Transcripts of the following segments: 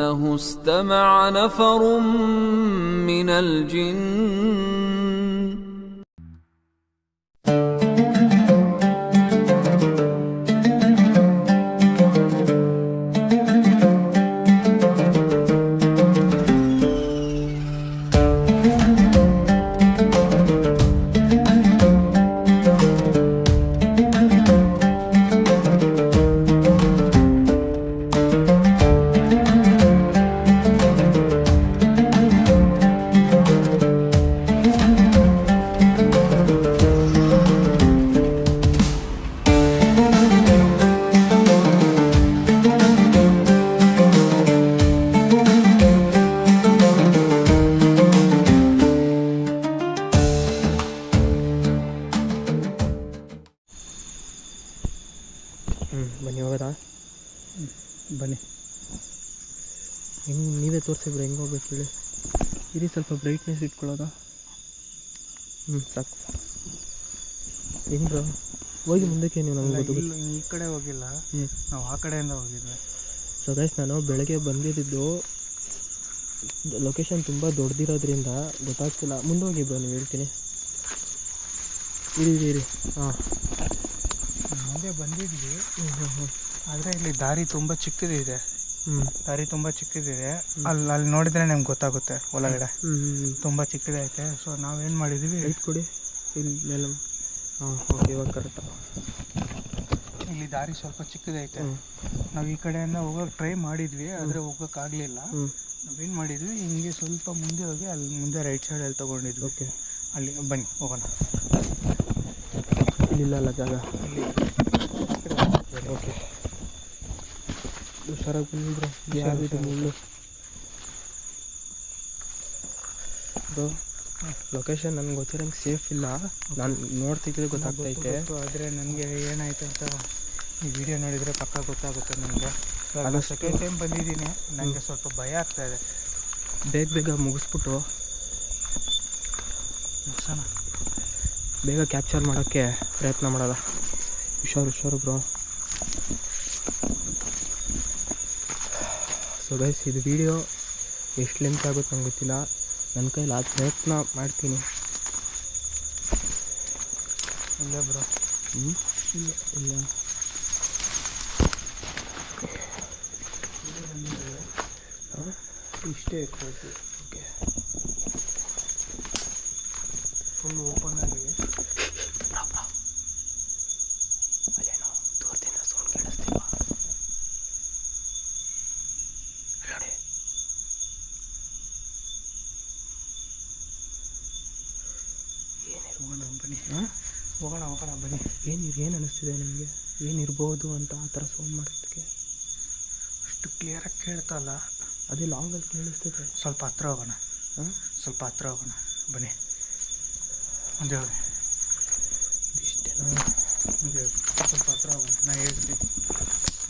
أنه استمع نفر من الجن ಸ್ವಲ್ಪ ಬ್ರೈಟ್ನೆಸ್ ಇಟ್ಕೊಳ್ಳೋದಾ? ಹ್ಞೂ ಸಾಕು. ಹೆಂಗ್ರೋ ಬ್ರೋ ಹೋಗಿ ಮುಂದಕ್ಕೆ ನೀವು ನಮ್ಗೆ ಇಲ್ಲ, ಈ ಕಡೆ ಹೋಗಿಲ್ಲ. ಹ್ಞೂ ನಾವು ಆ ಕಡೆಯಿಂದ ಹೋಗಿದ್ವಿ. ಸೊ ಗೈಸ್ ನಾನು ಬೆಳಗ್ಗೆ ಬಂದಿದ್ದು ಲೊಕೇಶನ್ ತುಂಬ ದೊಡ್ಡದಿರೋದ್ರಿಂದ ಗೊತ್ತಾಗ್ತಿಲ್ಲ. ಮುಂದೆ ಹೋಗಿ ಬ್ರೋ ನೀವು ಹೇಳ್ತೀನಿ. ಇರಿ ಇರಿ ಹಾಂ. ಮುಂದೆ ಬಂದಿದ್ವಿ. ಹ್ಞೂ ಹ್ಞೂ ಹ್ಞೂ ಆದರೆ ಇಲ್ಲಿ ದಾರಿ ತುಂಬ ಚಿಕ್ಕದಿದೆ. ದಾರಿ ತುಂಬ ಚಿಕ್ಕದಿದೆ. ಅಲ್ಲಿ ಅಲ್ಲಿ ನೋಡಿದ್ರೆ ನಿಮ್ಗೆ ಗೊತ್ತಾಗುತ್ತೆ ಒಳಗಡೆ. ತುಂಬ ಚಿಕ್ಕದೈತೆ ಸೊ ನಾವೇನು ಮಾಡಿದ್ವಿ? ಲೈಟ್ ಕೊಡಿ. ಇಲ್ಲಿ ಮೇಲೆ. ಹಾಂ ಓಕೆ ಇವಾಗ ಕರೆಕ್ಟ್ ಇಲ್ಲಿ ದಾರಿ ಸ್ವಲ್ಪ ಚಿಕ್ಕದೈತೆ ನಾವು ಈ ಕಡೆಯಿಂದ ಹೋಗೋಕೆ ಟ್ರೈ ಮಾಡಿದ್ವಿ ಆದರೆ ಹೋಗೋಕ್ಕಾಗಲಿಲ್ಲ ನಾವು ನಾವೇನು ಮಾಡಿದ್ವಿ? ಹಿಂಗೆ ಸ್ವಲ್ಪ ಮುಂದೆ ಹೋಗಿ ಅಲ್ಲಿ ಮುಂದೆ ರೈಟ್ ಸೈಡಲ್ಲಿ ತೊಗೊಂಡಿದ್ವಿ. ಓಕೆ ಅಲ್ಲಿ ಬನ್ನಿ ಹೋಗೋಣ. ಇಲ್ಲಿಲ್ಲ ಅಲ್ಲ ಜಾಗ. ಅಲ್ಲಿ ಓಕೆ ಹುಷಾರಾಗಿ ಬಂದಿದ್ರು ಇದು ಮುಳ್ಳು? ಬ್ರೋ ಲೊಕೇಶನ್ ನನಗೆ ಗೊತ್ತಿರೋಂಗೆ ಸೇಫ್ ಇಲ್ಲ. ನಾನು ನೋಡ್ತಿದ್ರೆ ಗೊತ್ತಾಗ್ತೈತೆ ಆದರೆ ನನಗೆ ಏನಾಯ್ತು ಅಂತ ಈ ವಿಡಿಯೋ ನೋಡಿದರೆ ಪಕ್ಕ ಗೊತ್ತಾಗುತ್ತೆ ನನಗೆ ನಾನು ಸೆಕೆಂಡ್ ಟೈಮ್ ಬಂದಿದ್ದೀನಿ ನನಗೆ ಸ್ವಲ್ಪ ಭಯ ಆಗ್ತಾ ಇದೆ. ಬೇಗ ಬೇಗ ಮುಗಿಸ್ಬಿಟ್ಟು ಮುಗಿಸೋಣ. ಬೇಗ ಕ್ಯಾಪ್ಚರ್ ಮಾಡೋಕ್ಕೆ ಪ್ರಯತ್ನ ಮಾಡೋಲ್ಲ ಹುಷಾರು ಹುಷಾರು ಬ್ರೋ. ಸೊ ಗೈಸ್ ಇದು ವೀಡಿಯೋ ಎಷ್ಟು ಲೆಂತ್ ಆಗುತ್ತೆ ನಂಗೆ ಗೊತ್ತಿಲ್ಲ. ನನ್ನ ಕೈಲಿ ಆ ಪ್ರಯತ್ನ ಮಾಡ್ತೀನಿ. ಇಲ್ಲ ಬ್ರೋ ಹ್ಞೂ ಇಲ್ಲ ಇಲ್ಲ. ಇಷ್ಟೇ ಇರ್ಬೇಕು ಓಕೆ ಫುಲ್ ಓಪನ್ ಆಗಿ ಅಲ್ಲೇನೋ ದೂರದಿಂದ ಸೌಂಡ್ ಕೇಳಿಸ್ತೀವ ನೋಡಿ ಹೋಗೋಣ ಬನ್ನಿ ಹಾಂ ಹೋಗೋಣ ಹೋಗೋಣ ಬನ್ನಿ ಏನು ಏನು ಅನ್ನಿಸ್ತಿದೆ ನಿಮಗೆ ಏನಿರ್ಬೋದು ಅಂತ ಆ ಥರ ಸೌಂಡ್ ಮಾಡೋದಕ್ಕೆ ಅಷ್ಟು ಕ್ಲಿಯರಾಗಿ ಕೇಳ್ತಾ ಇಲ್ಲ. ಅದೇ ಲಾಂಗಲ್ಲಿ ಕೇಳಿಸ್ತಿದೆ. ಸ್ವಲ್ಪ ಹತ್ರ ಹೋಗೋಣ. ಹಾಂ? ಸ್ವಲ್ಪ ಹತ್ರ ಹೋಗೋಣ. ಬನ್ನಿ. ಒಂದು ಹೇಳಿ ಇದಿಷ್ಟೇನಾ? ಒಂದು ಸ್ವಲ್ಪ ಹತ್ರ ಹೋಗೋಣ. ನಾ ಹೇಳ್ತೀನಿ.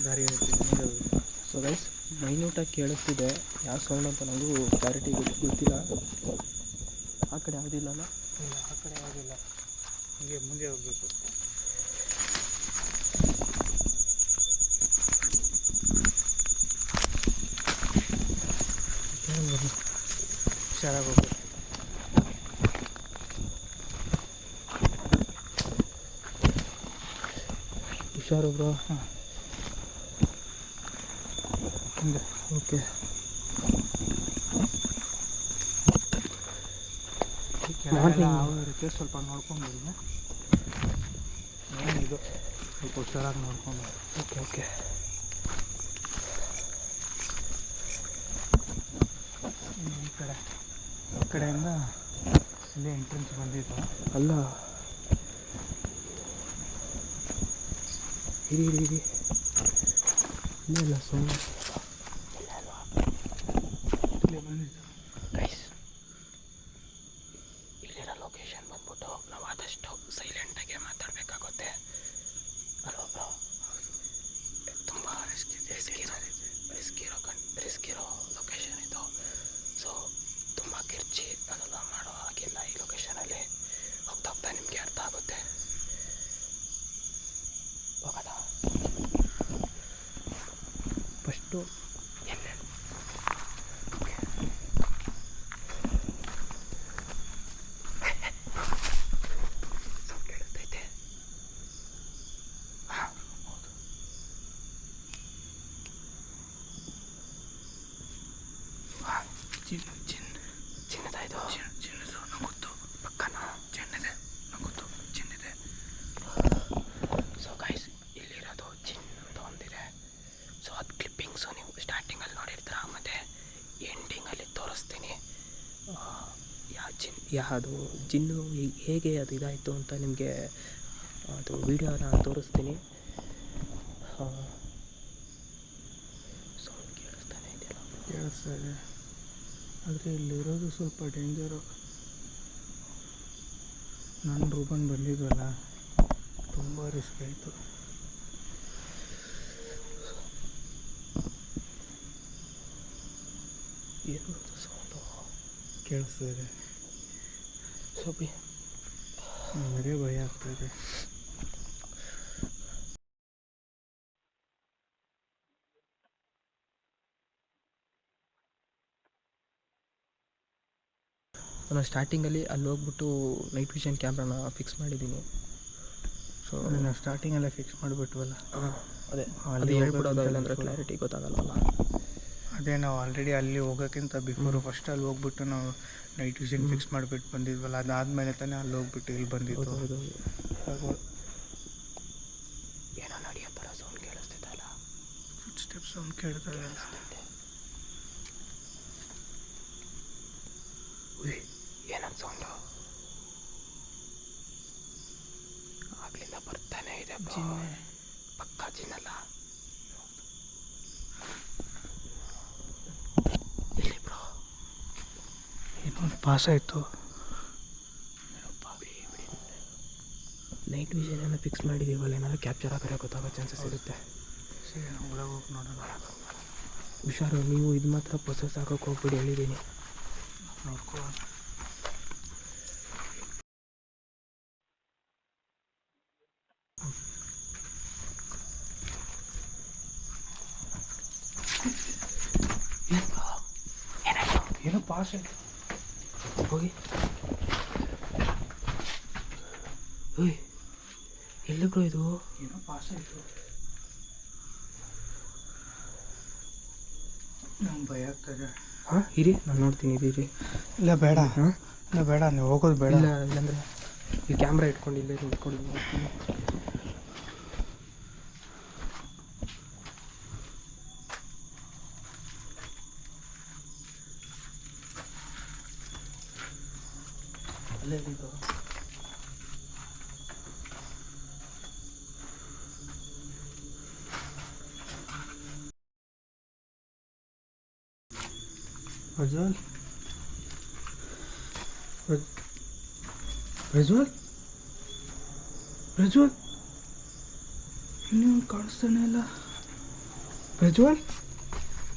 ದಾರಿ ಹೇಳ್ತೀನಿ. ಮುಂದೆ ಸೊ ಗೈಸ್ ಮೈನ್ಯೂಟಾಗಿ ಕೇಳಿಸ್ತಿದೆ. ಯಾವ ಸೌಂಡ್ ಅಂತ ನನಗೂ ಕ್ಲಾರಿಟಿ ಗೊತ್ತಿಲ್ಲ. ಆ ಕಡೆ ಯಾವುದಿಲ್ಲಲ್ಲ ಇಲ್ಲ ಆ ಕಡೆ ಆಗಿಲ್ಲ ಹೀಗೆ ಮುಂದೆ ಹೋಗ್ಬೇಕು. ಹುಷಾರಾಗಿ ಹೋಗ್ಬೇಕು ಹುಷಾರು ಬ್ರೋ ಹಾಂ ಓಕೆ ಇರುತ್ತೆ ಸ್ವಲ್ಪ ನೋಡ್ಕೊಂಡು ಬನ್ನಿ ಏನಿದು ಸ್ವಲ್ಪ ಹುಷಾರಾಗಿ ನೋಡ್ಕೊಂಡು ಓಕೆ ಓಕೆ ಈ ಕಡೆ ಈ ಕಡೆಯಿಂದ ಇಲ್ಲೇ ಎಂಟ್ರೆನ್ಸ್ ಬಂದಿತ್ತು. ಅಲ್ಲ. ಹಿರಿ ಹಿರಿ ಇಲ್ಲ ಸೌಂಡ್ ಇಲ್ಲೇ ಬಂದಿದ್ದು ಗೈಸ್ ಇಲ್ಲಿರೋ ಲೊಕೇಶನ್ ಬಂದ್ಬಿಟ್ಟು ನಾವು ಆದಷ್ಟು ಸೈಲೆಂಟಾಗೆ ಮಾತಾಡಬೇಕಾಗುತ್ತೆ ಅಲ್ವಾ ಬ್ರೋ ತುಂಬ ರಿಸ್ಕ್ ರಿಸ್ಕ್ ಇರೋ ರಿಸ್ಕ್ ಇರೋ ಕಣ್ ರಿಸ್ಕ್ ಇರೋ ಲೊಕೇಶನ್ ಇದು ಸೊ ತುಂಬ ಕಿರ್ಚಿ ಅದೆಲ್ಲ ಮಾಡೋ ಹಾಗಿಲ್ಲ ಈ ಲೊಕೇಶನಲ್ಲಿ ಹೋಗ್ತಾ ಹೋಗ್ತಾ ನಿಮಗೆ ಅರ್ಥ ಆಗುತ್ತೆ ಹೋಗೋದಾ ಫಸ್ಟು ಯಾವುದು ಜಿನ್ನು ಹೇಗೆ ಅದು ಇದಾಯಿತು ಅಂತ ನಿಮಗೆ ಅದು ನಾನು ತೋರಿಸ್ತೀನಿ. ಸೌಂಡ್ ಕೇಳಿಸ್ತಾನೆ ಇದೆಯಲ್ಲ? ಕೇಳಿಸ್ತಾ ಇದೆ ಆದರೆ ಇಲ್ಲಿರೋದು ಸ್ವಲ್ಪ ಡೇಂಜರು ನಾನು ರೂಬನ್ ಬಂದಿದ್ವಲ್ಲ ತುಂಬ ರಿಸ್ಕ್ ಆಯಿತು. ಏನು ಸೌಂಡು ಕೇಳಿಸ್ತಾ ಇದೆ ಸೊಬ್ಬಿ ನನಗೆ ಭಯ ಆಗ್ತಾ ಇದೆ. ನಾನು ಸ್ಟಾರ್ಟಿಂಗಲ್ಲಿ ಅಲ್ಲಿ ಹೋಗ್ಬಿಟ್ಟು ನೈಟ್ ವಿಷನ್ ಕ್ಯಾಮ್ರಾನ ಫಿಕ್ಸ್ ಮಾಡಿದ್ದೀನಿ. ಸೊ ನಾನು ಸ್ಟಾರ್ಟಿಂಗಲ್ಲೇ ಫಿಕ್ಸ್ ಮಾಡಿಬಿಟ್ವಲ್ಲ. ಅದೇ. ಅಲ್ಲಿ ಹೇಳ್ಬಿಡೋದು ಕ್ಲಾರಿಟಿ ಗೊತ್ತಾಗಲ್ಲ ಅದೇ ನಾವು ಆಲ್ರೆಡಿ ಅಲ್ಲಿ ಹೋಗೋಕ್ಕಿಂತ ಬಿಫೋರ್ ಫಸ್ಟ್ ಅಲ್ಲಿ ಹೋಗ್ಬಿಟ್ಟು ನಾವು ನೈಟ್ ವಿಷನ್ ಫಿಕ್ಸ್ ಮಾಡಿಬಿಟ್ಟು ಬಂದಿದ್ವಲ್ಲ ಅದಾದಮೇಲೆ ತಾನೇ ಅಲ್ಲಿ ಹೋಗ್ಬಿಟ್ಟು ಇಲ್ಲಿ ಬಂದಿತ್ತು. ಏನೋ ನಡೆಯೋ ಥರ ಸೌಂಡ್ ಕೇಳಿಸ್ತಿದ್ದಲ್ಲ ಫುಟ್ ಸ್ಟೆಪ್ ಸೌಂಡ್ ಕೇಳ್ತಾ ಏನಂತ ಸೌಂಡು ಆಗ್ಲಿಂದ ಬರ್ತಾನೆ ಇದೆ. ಜಿನ್ನೆ. ಪಕ್ಕ ಜಿನ್ನಲ್ಲ ಇಲ್ಲಿ ಬ್ರೋ ಇನ್ನೊಂದು ಪಾಸ್ ಆಯಿತು ನೈಟ್ ವಿಷನ್ ಏನೋ ಫಿಕ್ಸ್ ಮಾಡಿದ್ದೀವಲ್ಲ ಏನಾದ್ರು ಕ್ಯಾಪ್ಚರ್ ಆಗಿರೋ ಗೊತ್ತಾಗೋ ಚಾನ್ಸಸ್ ಇರುತ್ತೆ ಒಳಗೆ ಹೋಗಿ ನೋಡೋಣ. ಹುಷಾರು ನೀವು ಇದು ಮಾತ್ರ ಪ್ರೊಸೆಸ್ ಹಾಕೋಕೆ ಹೋಗ್ಬಿಡಿ ಹೇಳಿದ್ದೀನಿ ನೋಡ್ಕೊಳ್ಳೋಣ ಏನೋ ಪಾಸ್ ಆಯ್ತು. ಹೋಗಿ. ಹೋಯ್ ಎಲ್ಲಿ ಬ್ರೋ ಇದು? ಏನೋ ಪಾಸ್ ಆಯಿತು. ನಂಗೆ ಭಯ ಆಗ್ತದೆ ಹಾಂ ಇರಿ ನಾನು ನೋಡ್ತೀನಿ ಇರಿ ಇಲ್ಲ ಬೇಡ. ಹಾಂ? ಇಲ್ಲ ಬೇಡ ನೀವು ಹೋಗೋದು ಬೇಡ. ಇಲ್ಲ ಇಲ್ಲಂದ್ರೆ ಈ ಕ್ಯಾಮ್ರಾ ಇಟ್ಕೊಂಡು ಇಲ್ಲೇ ನಿಂತ್ಕೊಂಡು ನೋಡ್ತೀನಿ ಅಲ್ಲೇ ಇದು ಪ್ರಜ್- ಪ್ರಜ್ವಲ್ ಪ್ರಜ್ವಲ್ ಇನ್ನೂ ಕಾಣಿಸ್ತಾನೆ ಇಲ್ಲ ಪ್ರಜ್ವಲ್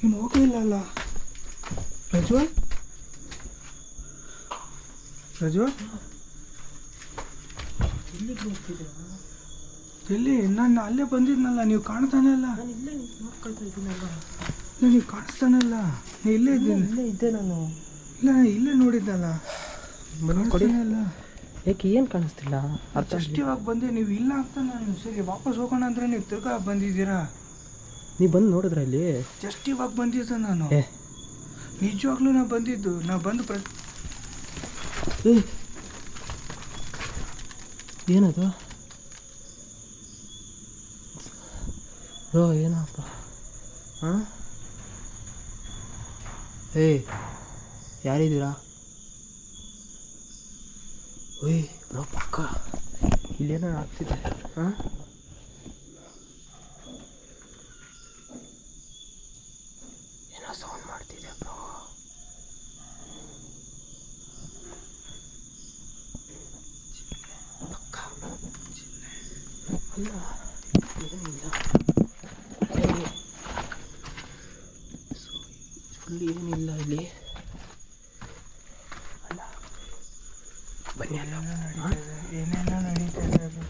ಇನ್ನು ಹೋಗಲಿಲ್ಲ ಅಲ್ಲ ಪ್ರಜ್ವಲ್ ಪ್ರಜ್ವಲ್ ಎಲ್ಲಿ? ನಾನು ಅಲ್ಲೇ ಬಂದಿದ್ನಲ್ಲ ನೀವು ಕಾಣ್ತಾನೆ ಇಲ್ಲ. ಇಲ್ಲ, ನೀವು ಕಾಣಿಸ್ತಾನೆ ಇಲ್ಲ ನಾನು ಇಲ್ಲೇ ಇದ್ದೀನಿ. ಇಲ್ಲೇ ಇದ್ದೆ ನಾನು. ಇಲ್ಲ ನಾನು ಇಲ್ಲೇ ನೋಡಿದ್ದಲ್ಲ. ಕೊಡಿ. ಇಲ್ಲ ಯಾಕೆ ಏನು ಕಾಣಿಸ್ತಿಲ್ಲ? ಅರ್ಥ ಇವಾಗ ಬಂದೆ ನೀವು ಇಲ್ಲ ಅಂತ ನಾನು ಸರಿ ವಾಪಸ್ ಹೋಗೋಣ ಅಂದರೆ ನೀವು ತಿರ್ಗಾ ಬಂದಿದ್ದೀರಾ? ನೀವು ಬಂದು ನೋಡಿದ್ರ ಇಲ್ಲಿ? ಜಸ್ಟ್ ಇವಾಗ ಬಂದಿದ್ದೆ ನಾನು. ನಿಜವಾಗ್ಲೂ ನಾ ಬಂದಿದ್ದು ನಾ ಬಂದು ಪ್ರ ಏನದು? ಏನಪ್ಪ? ಹಾಂ ಏಯ್, ಯಾರಿದ್ದೀರಾ? ಓಯ್ ಬ್ರೋ, ಪಕ್ಕ. ಇಲ್ಲೇನೋ ಆಗ್ತಿದೆ. ಹಾಂ? ಏನೋ ಸೌಂಡ್ ಮಾಡ್ತಿದೆ, ಬ್ರೋ. ಪಕ್ಕ. ಅಲ್ಲ ಏನಿಲ್ಲ ಏ, ಸು- ಫುಲ್ ಏನಿಲ್ಲ ಇಲ್ಲಿ. ಅಲ್ಲ. ಬನ್ನಿ ಅಲ್ಲ. ನಡೀತಾ ಇದೆ.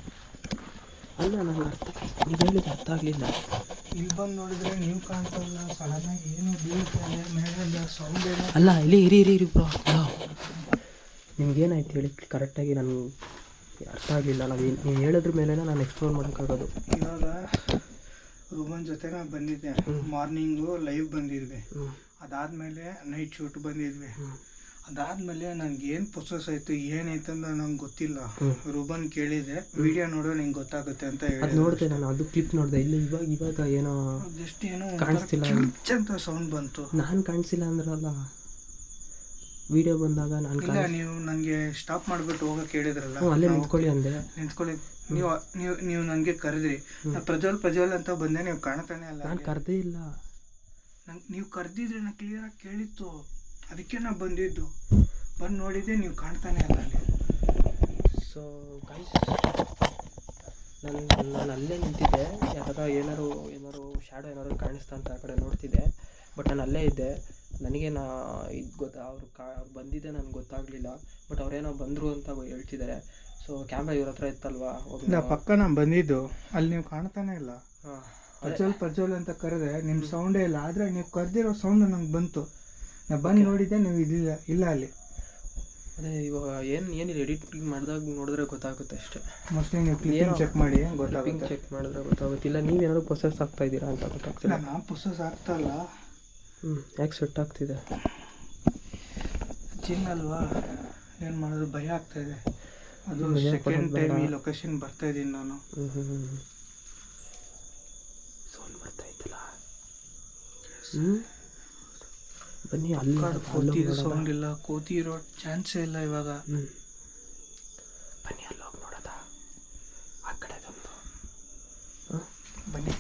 ಅಲ್ಲ ನನಗೆ ಅರ್ಥ ನೀವು ಹೇಳಿದ ಅರ್ಥ ಆಗಲಿಲ್ಲ. ಇಲ್ಲಿ ಬಂದು ನೋಡಿದ್ರೆ ನೀವು ಕಾಣ್ತಲ್ಲ ಸಡನ್ನಾಗಿ ಏನು ಬೀಳ್ತಾರೆ ಮೇಲೆಲ್ಲ ಸೌಂಡ್ ಏನೋ. ಅಲ್ಲ ಇಲ್ಲಿ ಇರಿ ಇರಿ ಇರಿ ಬ್ರೋ ಅಲ್ಲ ನಿಮ್ಗೇನಾಯ್ತು ಹೇಳಿ? ಕರೆಕ್ಟಾಗಿ ನಾನು ಅರ್ಥ ಆಗಲಿಲ್ಲ. ನಾವು ನೀವು ಹೇಳಿದ್ರ ಮೇಲೆ ನಾನು ಎಕ್ಸ್ಪ್ಲೋರ್ ಮಾಡೋಕ್ಕಾಗೋದು ಇವಾಗ ರೂಮನ್ ಜೊತೆ ನಾನು ಬಂದಿದ್ದೆ. ಮಾರ್ನಿಂಗು ಲೈವ್ ಬಂದಿದ್ವಿ. ಹ್ಞೂ ಅದಾದಮೇಲೆ ನೈಟ್ ಶೂಟ್ ಬಂದಿದ್ವಿ. ಅದಾದಮೇಲೆ ನನಗೆ ಏನು ಪ್ರೊಸೆಸ್ ಆಯಿತು ಏನಾಯ್ತು ಅಂತ ನಂಗೆ ಗೊತ್ತಿಲ್ಲ. ರುಬನ್ ಕೇಳಿದೆ ವಿಡಿಯೋ ನೋಡೋ ನಿಂಗೆ ಗೊತ್ತಾಗುತ್ತೆ ಅಂತ ಹೇಳಿ ನೋಡಿದೆ ನಾನು ಅದು ಕ್ಲಿಪ್ ನೋಡಿದೆ. ಇಲ್ಲ ಇವಾಗ ಇವಾಗ ಏನೋ ಜಸ್ಟ್ ಏನೋ ಕಾಣಿಸ್ತಿಲ್ಲ. ಅಂತ ಸೌಂಡ್ ಬಂತು. ನಾನು ಕಾಣಿಸಿಲ್ಲ ಅಂದ್ರಲ್ಲ ವಿಡಿಯೋ ಬಂದಾಗ ನಾನು ಇಲ್ಲ ನೀವು ನನಗೆ ಸ್ಟಾಪ್ ಮಾಡಿಬಿಟ್ಟು ಹೋಗಕ್ಕೆ ಹೇಳಿದ್ರಲ್ಲ ಹ್ಞೂ ಅಲ್ಲೇ ನಿಂತ್ಕೊಳ್ಳಿ ಅಂದೆ. ನಿಂತ್ಕೊಳ್ಳಿ. ನೀವು ನೀವು ನೀವು ನನಗೆ ಕರೆದ್ರಿ. ಪ್ರಜ್ವಲ್ ಪ್ರಜ್ವಲ್ ಅಂತ ಬಂದೆ ನೀವು ಕಾಣ್ತಾನೆ ಅಲ್ಲ. ನಾನು ಕರೆದೇ ಇಲ್ಲ. ನಂಗೆ ನೀವು ಕರೆದಿದ್ರೆ ನಾನು ಕ್ಲಿಯರಾಗಿ ಕೇಳಿತ್ತು. ಅದಕ್ಕೆ ನಾನು ಬಂದಿದ್ದು. ಬಂದು ನೋಡಿದ್ದೆ ನೀವು ಕಾಣ್ತಾನೆ ಇಲ್ಲ ಅಲ್ಲಿ. ಸೊ ಗಾಯ್ಸ್ ನಾನು ನಾನು ಅಲ್ಲೇ ನಿಂತಿದ್ದೆ. ಯಾಕಂದ್ರೆ ಏನಾದ್ರು ಏನಾದ್ರು ಶ್ಯಾಡೋ ಏನಾದ್ರು ಕಾಣಿಸ್ತಾ ಅಂತ ಆ ಕಡೆ ನೋಡ್ತಿದ್ದೆ. ಬಟ್ ನಾನು ಅಲ್ಲೇ ಇದ್ದೆ. ನನಗೆ ನಾ ಇದು ಗೊತ್ತಾ ಅವ್ರು ಕಾ ಅವ್ರು ಬಂದಿದ್ದೆ ನನಗೆ ಗೊತ್ತಾಗಲಿಲ್ಲ. ಬಟ್ ಅವ್ರೇನೋ ಬಂದರು ಅಂತ ಹೇಳ್ತಿದ್ದಾರೆ ಸೊ ಕ್ಯಾಮ್ರಾ ಇವ್ರ ಹತ್ರ ಇತ್ತಲ್ವಾ? ಪಕ್ಕ ನಾನು ಬಂದಿದ್ದು. ಅಲ್ಲಿ ನೀವು ಕಾಣ್ತಾನೆ ಇಲ್ಲ. ಹಾಂ. ಪ್ರಜ್ವಲ್ ಪ್ರಜ್ವಲ್ ಅಂತ ಕರೆದ್ರೆ ನಿಮ್ಮ ಸೌಂಡೇ ಇಲ್ಲ ಆದರೆ ನೀವು ಕರೆದಿರೋ ಸೌಂಡ್ ನಂಗೆ ಬಂತು. ನಾ ಬಂದು ನೋಡಿದ್ದೆ ನೀವು ಇದಿಲ್ಲ ಇಲ್ಲ ಅಲ್ಲಿ. ಅದೇ ಇವಾಗ ಏನು ಏನಿಲ್ಲ ಎಡಿಟಿಂಗ್ ಮಾಡಿದಾಗ ನೋಡಿದ್ರೆ ಗೊತ್ತಾಗುತ್ತೆ ಅಷ್ಟೇ. ಮೋಸ್ಟ್ಲಿ ನೀವು ಕ್ಲಿಯರ್ ಚೆಕ್ ಮಾಡಿ ಗೊತ್ತಾಗುತ್ತೆ. ಚೆಕ್ ಮಾಡಿದ್ರೆ ಗೊತ್ತಾಗುತ್ತಿಲ್ಲ ನೀವೇನಾದ್ರು ಪ್ರೊಸೆಸ್ ಆಗ್ತಾ ಇದ್ದೀರಾ ಅಂತ ಗೊತ್ತಾಗ್ತಿಲ್ಲ. ನಾ ಪ್ರೊಸೆಸ್ ಆಗ್ತಾ ಇಲ್ಲ. ಹ್ಞೂ ಯಾಕೆ ಸೆಟ್ ಆಗ್ತಿದೆ? ಚಿನ್ನ ಅಲ್ವಾ? ಏನು ಮಾಡೋದು ಭಯ ಆಗ್ತಾ ಇದೆ. ಅದು ಸೆಕೆಂಡ್ ಟೈಮ್ ಈ. ಲೊಕೇಶನ್ ಬರ್ತಾ ಇದ್ದೀನಿ ನಾನು ಹ್ಞೂ ಹ್ಞೂ ಹ್ಞೂ ಸೌಂಡ್ ಬರ್ತಾ ಇತ್ತಲ್ಲ ಹ್ಞೂ ಬನ್ನಿ ಅಲ್ಲಿ ಕೋತಿ ಸೌಂಡ್ ಇಲ್ಲ. ಕೋತಿ ಇರೋ ಚಾನ್ಸೇ ಇಲ್ಲ ಇವಾಗ. ಹ್ಞೂ ಬನ್ನಿ ಅಲ್ಲಿ ಹೋಗಿ ನೋಡೋದ? ಆ ಕಡೆ ತಂದು ಬನ್ನಿ.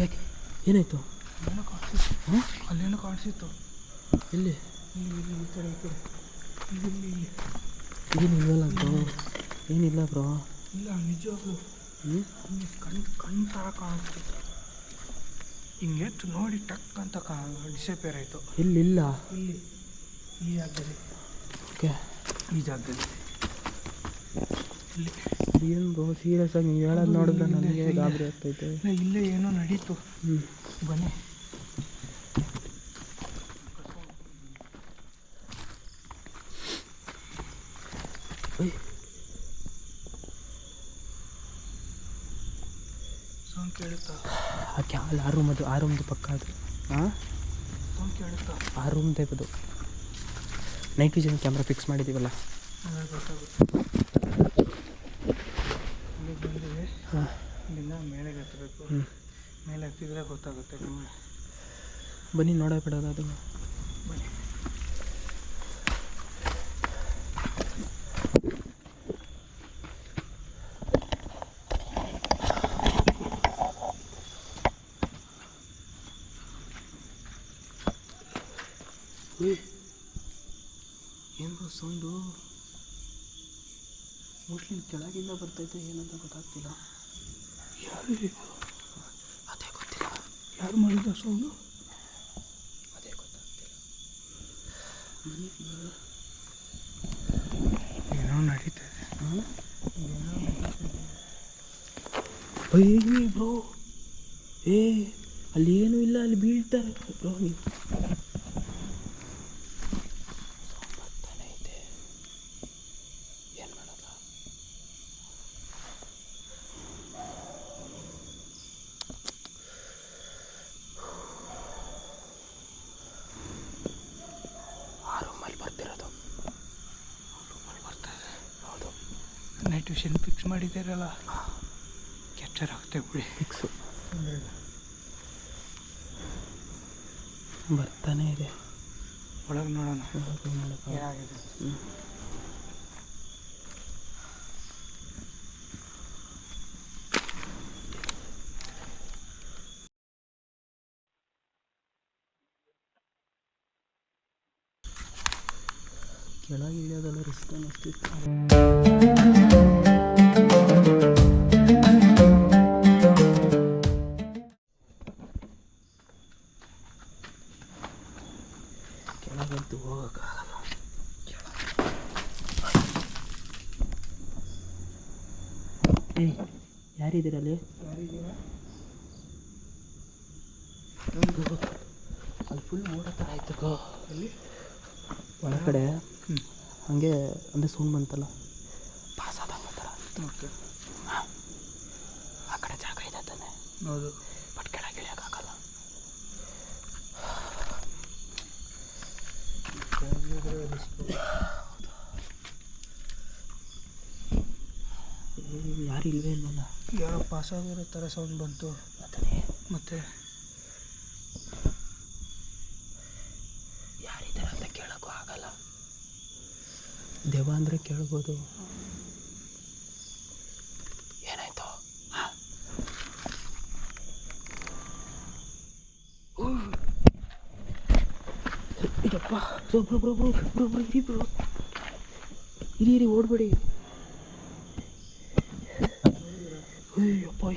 ಯಾಕೆ? ಏನಾಯಿತು? ಅಲ್ಲೇನೋ ಕಾಣಿಸಿತ್ತು. ಇಲ್ಲಿ. ಇಲ್ಲಿ ಈ ಕಡೆ ಈ ಕಡೆ ಇಲ್ಲಿ ಇಲ್ಲಿ ಇಲ್ಲಿ ಏನಿಲ್ವಲ್ಲ ಬ್ರೋ. ಏನಿಲ್ಲ ಬ್ರೋ. ಇಲ್ಲ ನಿಜವಾಗ್ಲು. ಕಣ್ ಕಣ್ ಥರ ಕಾಣಿಸ್ತಿತ್ತು ಹಿಂಗೆ ಎತ್ತು ನೋಡಿ ಟಕ್ ಅಂತ ಕಾ ಡಿಸಪೇರ್ ಆಯಿತು. ಇಲ್ಲ ಇಲ್ಲಿ ಈ ಜಾಗದಲ್ಲಿ. ಓಕೆ. ಈ ಜಾಗದಲ್ಲಿ. ಇಲ್ಲಿ. ಏನು ಬ್ರೋ? ಸೀರಿಯಸ್ ಆಗಿ ನೀವು ಹೇಳೋದು ನೋಡಿದ್ರೆ ನನಗೆ ಗಾಬರಿ ಆಗ್ತೈತೆ ಇಲ್ಲ ಇಲ್ಲೇ ಏನೋ ನಡೀತು. ಹ್ಞೂ ಬನ್ನಿ ಓಯ್ ಸೌಂಡ್ ಕೇಳುತ್ತಾ ಆಕೆ ಅಲ್ಲಿ ಆ ರೂಮ್ ಅದು ಆ ರೂಮ್ದು ಪಕ್ಕ ಅದು. ಹಾಂ ಸೌಂಡ್ ಕೇಳುತ್ತಾ ಆ ರೂಮ್ದೇ ಅದು. ನೈಟ್ ವಿಷನ್ ಕ್ಯಾಮ್ರಾ ಫಿಕ್ಸ್ ಮಾಡಿದ್ದೀವಲ್ಲ ಅದೇ ಗೊತ್ತಾಗುತ್ತೆ. ಇಲ್ಲಿ ಹಾಂ. ಇಲ್ಲಿಂದ ಮೇಲೆ ಹತ್ತಬೇಕು ಮೇಲೆ ಹತ್ತಿದ್ರೆ ಗೊತ್ತಾಗುತ್ತೆ ನಿಮಗೆ. ಬನ್ನಿ ನೋಡಬೇಡ ಬಿಡೋದು ಅದು ಬನ್ನಿ ಏನು ಸೌಂಡು ಮೋಸ್ಟ್ಲಿ ಕೆಳಗಿಂದ ಬರ್ತೈತೆ ಏನಂತ ಗೊತ್ತಾಗ್ತಿಲ್ಲ. ಯಾರು ಅದೇ ಗೊತ್ತಿಲ್ಲ. ಯಾರು ಮಾಡಿದ ಸೌಂಡು ಅದೇ ಗೊತ್ತಾಗ್ತಿಲ್ಲ. ಏನೋ ನಡೀತಾ ಇದೆ ಬೈ ಬ್ರೋ. ಏ ಅಲ್ಲಿ ಏನೂ ಇಲ್ಲ ಅಲ್ಲಿ ಬೀಳ್ತಾರೆ ಬ್ರೋ ನೀವು ಬರ್ತಾನೆ ಇದೆ ಏನು ಮಾಡೋದ ಆ ರೂಮಲ್ಲಿ ಬರ್ತಿರೋದು ರೂಮಲ್ಲಿ ಬರ್ತಾ ಇದೆ ಹೌದು ನೈಟ್ ವಿಷನ್ ಫಿಕ್ಸ್ ಮಾಡಿದ್ದೀರಲ್ಲ? ಕ್ಯಾಪ್ಚರ್ ಆಗುತ್ತೆ ಬಿಡಿ ಫಿಕ್ಸು ಬರ್ತಾನೆ ಇದೆ. ಒಳಗೆ ನೋಡೋಣ. ಏನಾಗಿದೆ? ಕೆಳಗೆ ಇಳಿಯೋದೆಲ್ಲ ರಿಸ್ಕ್ ಅನ್ನಿಸ್ತಿತ್ತು. ಯಾರಿದ್ದೀರಲ್ಲಿ? ಅಲ್ಲಿ ಫುಲ್ ಮೋಡ ಥರ ಆಯ್ತು ಗೋ. ಅಲ್ಲಿ ಒಳಗಡೆ. ಹಂಗೆ ಅಂದರೆ ಸುಣ್ಣ ಬಂತಲ್ಲ ಪಾಸ್ ಆದ ಥರ ಆ ಕಡೆ ಜಾಗ ಇದೆ ತಾನೆ. ಹೌದು. ಬಟ್ ಕೆಳಗೆ ಇಳಿಯೋಕ್ಕಾಗಲ್ಲ ಯಾರು ಇಲ್ವೇ ಇಲ್ವಲ್ಲ? ಯಾರೋ ಪಾಸ್ ಆಗಿರೋ ಥರ ಸೌಂಡ್ ಬಂತು. ಮತ್ತೆ? ಯಾರಿದ್ದಾರೆ ಅಂತ ಕೇಳೋಕ್ಕೂ ಆಗಲ್ಲ. ದೆವ್ವ ಅಂದರೆ ಕೇಳ್ಬೋದು. ಏನಾಯ್ತು? ಇದಪ್ಪ. Bro bro bro bro bro bro. ಇರಿ ಇರಿ ಓಡಬೇಡಿ.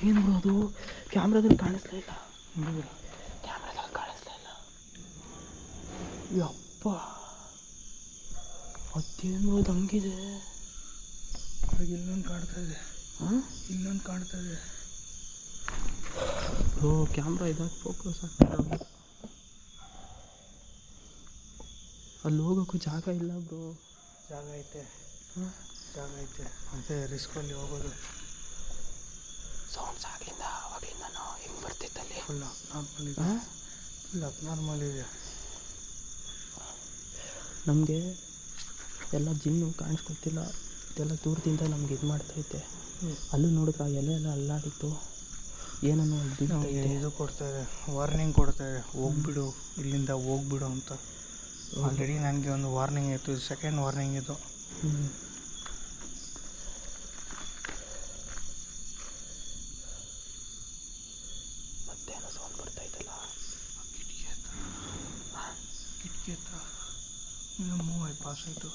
ಏನು ಅದು? ಕ್ಯಾಮ್ರಾದಲ್ಲಿ ಕಾಣಿಸ್ಲೇ ಇಲ್ಲ. ಕ್ಯಾಮ್ರಾದಲ್ಲಿ ಕಾಣಿಸ್ಲೇ ಇಲ್ಲ. ಯಪ್ಪ. ಅದೇನು ಅದು ಹಂಗಿದೆ? ಇಲ್ಲೊಂದು ಕಾಣ್ತಾ ಇದೆ. ಹಾಂ? ಇಲ್ಲೊಂದು ಕಾಣ್ತಾ ಇದೆ. ಬ್ರೋ ಕ್ಯಾಮ್ರಾ ಇದಾಗ ಫೋಕಸ್ ಆಗ್ತದೆ ಅಲ್ಲಿ ಹೋಗೋಕ್ಕೂ ಜಾಗ ಇಲ್ಲ ಬ್ರೋ. ಜಾಗ ಐತೆ. ಹಾಂ? ಜಾಗ ಐತೆ. ಅದೇ ರಿಸ್ಕಲ್ಲಿ ಹೋಗೋದು ಸೌಂಡ್ಸ್ ಆಗ್ಲಿಂದ ಅವಾಗಲಿಂದ ನಾವು ಹೆಂಗೆ ಬರ್ತಿತ್ತಲ್ಲಿ ಫುಲ್ ನಾರ್ಮಲ್ ಇದೆ ಫುಲ್ ನಾರ್ಮಲ್ ಇದೆ ನಮಗೆ ಎಲ್ಲ ಜಿನ್ನು ಕಾಣಿಸ್ಕೊತಿಲ್ಲ. ಇದೆಲ್ಲ ದೂರದಿಂದ ನಮ್ಗೆ ಇದು ಮಾಡ್ತೈತೆ. ಅಲ್ಲೂ ನೋಡಿದ್ರೆ ಆ ಎಲೆ ಎಲ್ಲ ಅಲ್ಲಾಡಿತ್ತು ಏನನ್ನೋ ಇದು ಕೊಡ್ತಾ ಇದೆ. ವಾರ್ನಿಂಗ್ ಕೊಡ್ತಾ ಇದೆ. ಹೋಗ್ಬಿಡು ಇಲ್ಲಿಂದ ಹೋಗ್ಬಿಡು ಅಂತ. ಆಲ್ರೆಡಿ ನನಗೆ ಒಂದು ವಾರ್ನಿಂಗ್ ಇತ್ತು. ಸೆಕೆಂಡ್ ವಾರ್ನಿಂಗ್ ಇದು ಹ್ಞೂ ಮತ್ತೇನೋ ಸೌಂಡ್ ಬರ್ತೈತಲ್ಲ ಕಿಟಕಿ ಹತ್ರ ಕಿಟಕಿ ಹತ್ರ ಇನ್ನೂ ಮೂವ್ ಆಯ್ತು ಪಾಸ್ ಆಯಿತು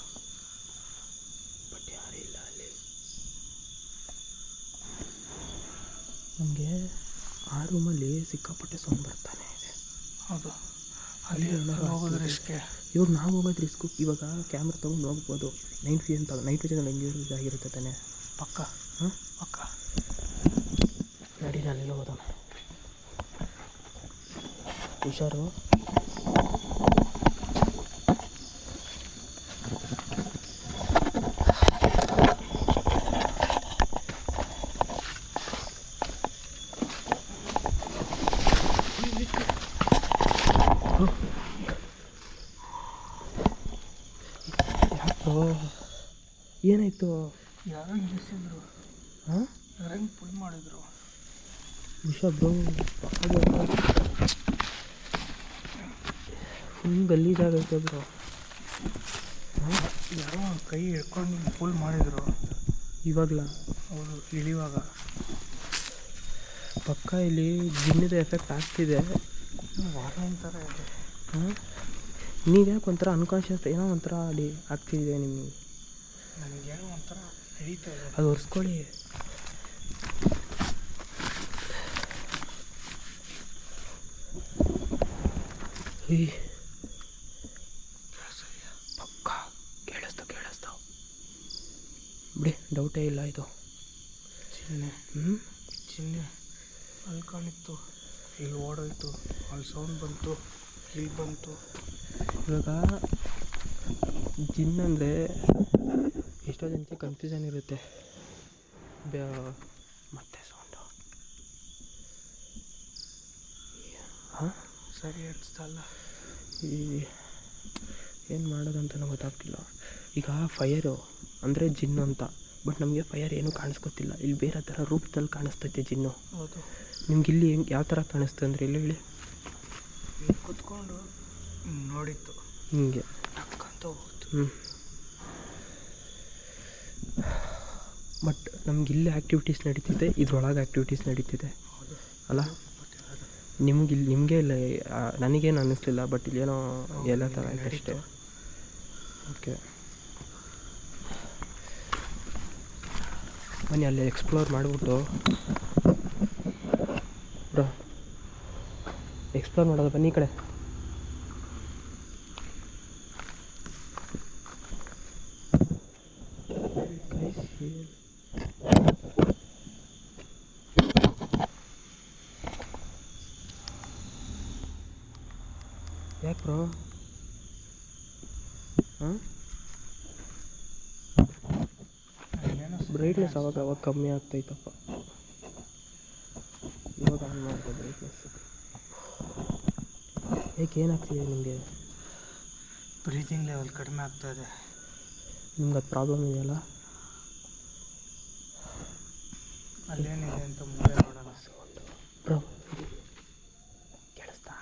ಬಟ್ ಯಾರೂ ಇಲ್ಲ ಅಲ್ಲಿ ನಮಗೆ ಆ ರೂಮಲ್ಲಿ ಸಿಕ್ಕಾಪಟ್ಟೆ ಸೌಂಡ್ ಬರ್ತಾನೆ ಇದೆ. ಹೌದು. ಅಲ್ಲಿ ಹೋಗೋದು. ರಿಸ್ಕೆ ಇವಾಗ ನಾವು ಹೋಗೋದು ರಿಸ್ಕು ಇವಾಗ ಕ್ಯಾಮ್ರಾ ತೊಗೊಂಡು ಹೋಗ್ಬೋದು. ನೈಟ್ ವಿಷನ್ ತಗೋ ನೈಟ್ ವಿಷನ್ ಹೆಂಗೆ ಇದಾಗಿರುತ್ತೆ ತಾನೆ. ಪಕ್ಕ? ಹಾಂ? ಪಕ್ಕ? ನಡಿ ಹೋಗೋಣ. ಹುಷಾರು ಯಾಕೋ ಏನಾಯ್ತು ಯಾರೋ ನಿಲ್ಲಿಸಿದ್ರು ಹಾಂ? ಯಾರಂಗೆ ಪುಲ್ ಮಾಡಿದ್ರು? ವಿಷ ಬ್ರೋ ಫುಲ್ ಗಲೀಜಾಗೈತೆ ಬ್ರೋ. ಯಾರೋ ಕೈ ಹಿಡ್ಕೊಂಡು ಪುಲ್ ಮಾಡಿದ್ರು. ಇವಾಗಲ? ಹೌದು ಇಳಿವಾಗ. ಪಕ್ಕ ಇಲ್ಲಿ ಜಿನ್ನದ ಎಫೆಕ್ಟ್ ಆಗ್ತಿದೆ. ವಾರ್ನಿಂಗ್ ಥರ ಇದೆ. ಹಾಂ? ನೀವ್ಯಾಕೆ ಒಂಥರ ಅನ್ಕಾನ್ಷಿಯಸ್ ಏನೋ ಒಂಥರ ಅಡಿ ಆಗ್ತಿದೆ ನಿಮಗೆ. ನನಗೇನೋ ಒಂಥರ ಅದು ಒರೆಸ್ಕೊಳ್ಳಿ. ಈ. ಪಕ್ಕ ಕೇಳಿಸ್ತು ಕೇಳಿಸ್ತು. ಬಿಡಿ ಡೌಟೇ ಇಲ್ಲ ಇದು. ಚಿಹ್ನೆ ಹ್ಞೂ ಚಿಹ್ನೆ ಅಲ್ಲಿ ಕಾಣಿತ್ತು. ಇಲ್ಲಿ ಓಡೋಯ್ತು. ಅಲ್ಲಿ ಸೌಂಡ್ ಬಂತು. ಇಲ್ಲಿ ಬಂತು. ಇವಾಗ ಜಿನ್ ಅಂದರೆ ಎಷ್ಟೋ ಜನಕ್ಕೆ ಕನ್ಫ್ಯೂಷನ್ ಇರುತ್ತೆ ಮತ್ತೆ ಸೌಂಡು ಹಾಂ? ಸರಿ ಅನಿಸ್ತಲ್ಲ ಈ ಏನು ಮಾಡೋದಂತಲೂ ಗೊತ್ತಾಗ್ತಿಲ್ಲ. ಈಗ ಫೈಯರು ಅಂದರೆ ಜಿನ್ನು ಅಂತ. ಬಟ್ ನಮಗೆ ಫೈಯರ್ ಏನೂ ಕಾಣಿಸ್ಕೊತಿಲ್ಲ. ಇಲ್ಲಿ ಬೇರೆ ಥರ ರೂಪದಲ್ಲಿ ಕಾಣಿಸ್ತೈತೆ ಜಿನ್ನು. ಹೌದು. ನಿಮ್ಗೆ ಇಲ್ಲಿ ಹೆಂಗೆ ಯಾವ ಥರ ಕಾಣಿಸ್ತು ಅಂದರೆ ಇಲ್ಲಿ ಹೇಳಿ. ಕುತ್ಕೊಂಡು ನೋಡಿತ್ತು. ಹಿಂಗೆ. ಹೋಗ್ತು. ಹ್ಞೂ ಬಟ್ ನಮ್ಗೆ ಇಲ್ಲಿ ಆ್ಯಕ್ಟಿವಿಟೀಸ್ ನಡೀತಿದೆ, ಇದ್ರೊಳಗೆ ಆ್ಯಕ್ಟಿವಿಟೀಸ್ ನಡೀತಿದೆ. ಅಲ್ಲ? ನಿಮ್ಗೆ ಇಲ್ಲಿ, ನಿಮಗೆ ಇಲ್ಲ ನನಗೇನು ಅನ್ನಿಸ್ಲಿಲ್ಲ ಬಟ್ ಇಲ್ಲೇನೋ ಎಲ್ಲ ಥರ ಅಷ್ಟೇ. ಓಕೆ ಬನ್ನಿ, ಅಲ್ಲಿ ಎಕ್ಸ್ಪ್ಲೋರ್ ಮಾಡಿಬಿಟ್ಟು. ಎಕ್ಸ್ಪ್ಲೋರ್ ಮಾಡೋದು ಬನ್ನಿ ಈ ಕಡೆ ಯಾಕೆ ಬ್ರೋ ಹಾಂ ಏನೋ ಬ್ರೈಟ್ನೆಸ್ ಅವಾಗ ಅವಾಗ ಕಮ್ಮಿ ಆಗ್ತೈತಪ್ಪ. ಇವಾಗ ಆನ್ ಮಾಡ್ಬೋದು ಬ್ರೈಟ್ನೆಸ್ ಏಕೆ ಏನಾಗ್ತಿದೆ ನಿಮಗೆ? ಬ್ರೀತಿಂಗ್ ಲೆವೆಲ್ ಕಡಿಮೆ ಆಗ್ತಾ ಇದೆ. ನಿಮ್ಗೆ ಅದು ಪ್ರಾಬ್ಲಮ್ ಇದೆಯಲ್ಲ? ಅಲ್ಲೇನಿದೆ ಅಂತ ಮುಂದೆ ನೋಡೋಣ ಬ್ರೋ ಕೇಳಿಸ್ತಾ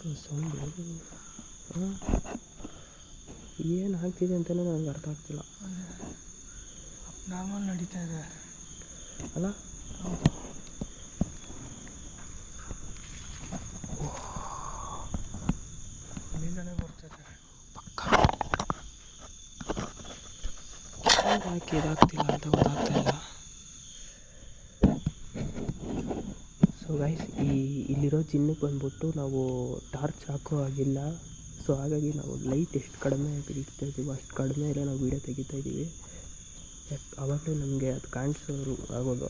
ಬ್ರೋ ಸೌಂಡು ಏನು ಆಗ್ತಿದೆ ಅಂತಲೂ ನನಗೆ ಅರ್ಥ ಆಗ್ತಿಲ್ಲ. ನಾರ್ಮಲ್ ನಡೀತಾ ಇದೆ. ಅಲ್ಲ? ಬರ್ತದೆ ಹೆಂಗ್ ಯಾಕೆ ಇದಾಗ್ತಿಲ್ಲ ಅಂತ ಗೊತ್ತಾಗ್ತಾ ಇಲ್ಲ ಸೊ ಗೈಸ್ ಈ ಇಲ್ಲಿರೋ ಚಿನ್ನಕ್ಕೆ ಬಂದ್ಬಿಟ್ಟು ನಾವು ಟಾರ್ಚ್ ಹಾಕೋ ಆಗಿಲ್ಲ ಸೊ ಹಾಗಾಗಿ ನಾವು ಲೈಟ್ ಎಷ್ಟು ಕಡಿಮೆ ಇಡ್ತಾ ಇದ್ದೀವೋ ಅಷ್ಟು ಕಡಿಮೆ ಎಲ್ಲ ನಾವು ವೀಡಿಯೋ ತೆಗಿತಾ ಇದ್ದೀವಿ. ಯಾಕೆ ಆವಾಗಲೇ ನಮಗೆ ಅದು ಕಾಣಿಸೋರು ಆಗೋದು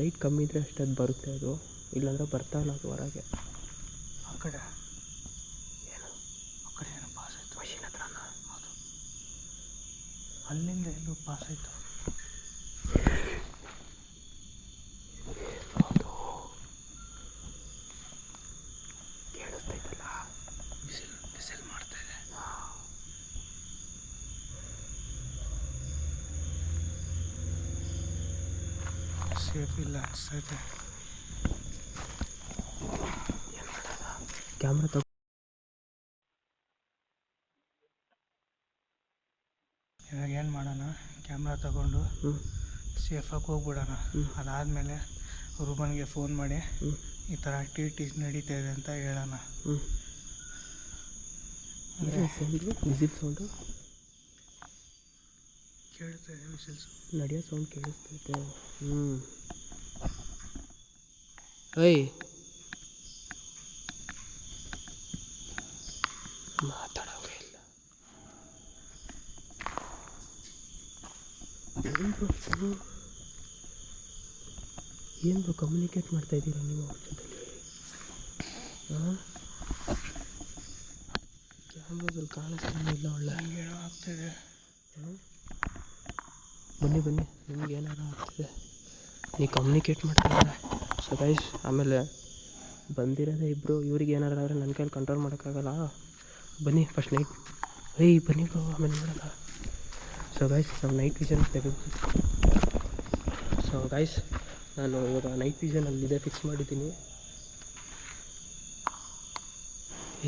ಲೈಟ್ ಕಮ್ಮಿ ಇದ್ದರೆ ಅಷ್ಟು ಅದು ಬರುತ್ತೆ ಅದು. ಇಲ್ಲಾಂದರೆ ಬರ್ತಾ ಇಲ್ಲ ಅದು ಹೊರಗೆ. ಆ ಕಡೆ. ಏನು? ಆ ಕಡೆ ಏನೋ ಪಾಸ್ ಆಯಿತು. ಮಷಿನ್ ಹತ್ರನ? ಹೌದು ಅಲ್ಲಿಂದ ಎಲ್ಲೂ ಪಾಸ್ ಆಯಿತು ಹೌದು ಕೇಳಿಸ್ತೈತಲ್ಲ ಬಿಸಿಲು ಬಿಸಿಲು ಮಾಡ್ತಾ ಇದೆ ಸೇಫ್ ಇಲ್ಲ ಅನ್ಸ್ತೈತೆ ಕ್ಯಾಮ್ರಾ ತಗೋ ಇವಾಗ ಏನು ಮಾಡೋಣ? ಕ್ಯಾಮ್ರಾ ತಗೊಂಡು ಸೇಫಾಗಿ ಹೋಗ್ಬಿಡೋಣ. ಅದಾದಮೇಲೆ ರೂಮನ್ಗೆ ಫೋನ್ ಮಾಡಿ ಈ ಥರ ಆಕ್ಟಿವಿಟೀಸ್ ನಡೀತಾ ಇದೆ ಅಂತ ಹೇಳೋಣ. ಸೌಂಡು ವಿಸಿಲ್ ಸೌಂಡು ಕೇಳ್ತಾ ಇದೆ ವಿಸಿಲ್ಸು ನಡೆಯೋ ಸೌಂಡ್ ಕೇಳಿಸ್ತೈತೆ ಹ್ಞೂ ಏಯ್. ಮಾತಾಡೋಂಗೆ ಇಲ್ಲ. ಏನು ಬ್ರೋ ಏನು ಬ್ರೋ ಕಮ್ಯುನಿಕೇಟ್ ಮಾಡ್ತಾ ಇದ್ದೀರಾ ನೀವು ಅವ್ರ ಜೊತೆಲಿ? ಹಾಂ? ಕ್ಯಾಮ್ರಾದಲ್ಲಿ ಕಾಣಿಸ್ತಾನೆ ಇಲ್ಲ ಒಳ್ಳೆ. ಏನೋ ಆಗ್ತಿದೆ. ಬನ್ನಿ ಬನ್ನಿ. ನಿಮ್ಗೆ ಏನಾರು ಆಗ್ತಿದೆ. ನೀವು ಕಮ್ಯುನಿಕೇಟ್ ಮಾಡ್ತಿದ್ದಾರೆ ಸೊ ಗೈಸ್ ಆಮೇಲೆ ಬಂದಿರೋದೆ ಇಬ್ಬರು ಇವ್ರಿಗೆ ಏನಾರು ಆದರೆ ನನ್ನ ಕೈಲಿ ಕಂಟ್ರೋಲ್ ಮಾಡೋಕ್ಕಾಗಲ್ಲ. ಬನ್ನಿ ಫಸ್ಟ್ ನೈಟ್ ಏಯ್, ಬನ್ನಿ ಬ್ರೋ ಆಮೇಲೆ ನೋಡಲ್ಲ ಸೊ ಗೈಸ್ ನಾವು ನೈಟ್ ವಿಷನ್ ತೆಗೆದು ಸೊ ಗೈಸ್ ನಾನು ಇವಾಗ ನೈಟ್ ವಿಷನ್ ಅಲ್ಲಿದೆ ಫಿಕ್ಸ್ ಮಾಡಿದ್ದೀನಿ.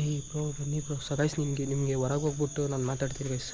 ಏಯ್ ಬ್ರೋ ಬನ್ನಿ ಬ್ರೋ ಸೊ ಗೈಸ್ ನಿಮಗೆ ನಿಮಗೆ ಹೊರಗೆ ಹೋಗ್ಬಿಟ್ಟು ನಾನು ಮಾತಾಡ್ತೀನಿ ಗೈಸ್